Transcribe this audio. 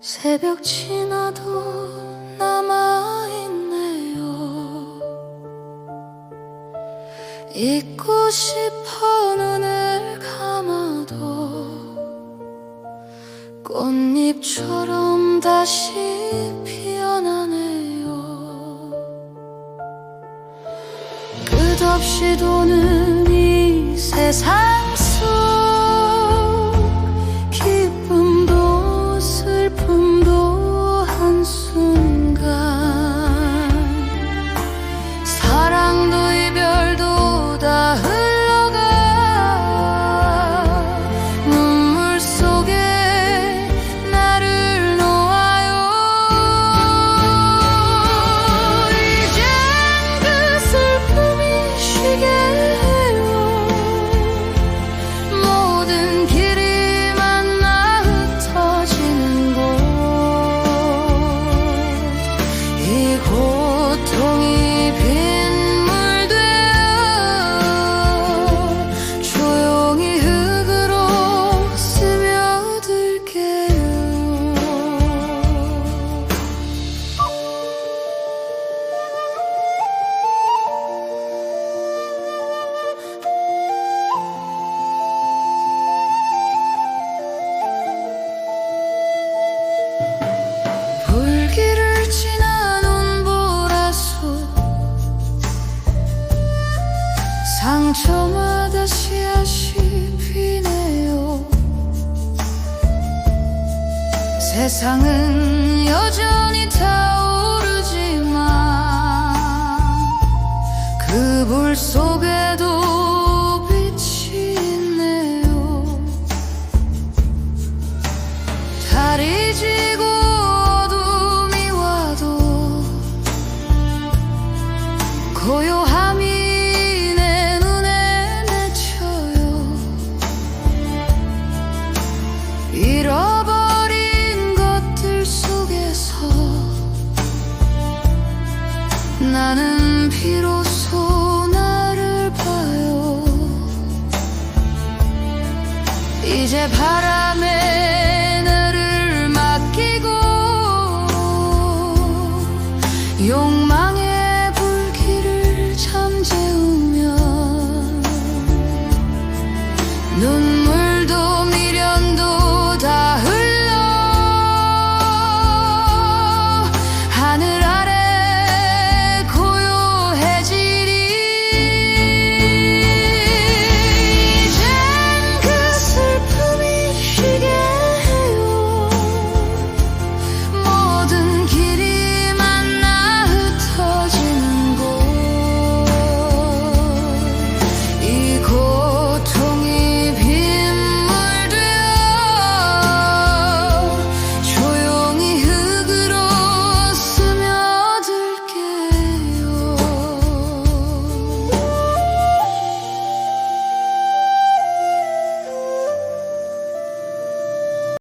새벽 지나도 잊고 싶어 눈을 감아도 꽃잎처럼 다시 피어나네요. 끝없이 도는 상처마다 씨앗이 피네요. 세상은 여전히 타오르지만 그 불 속에도 भारत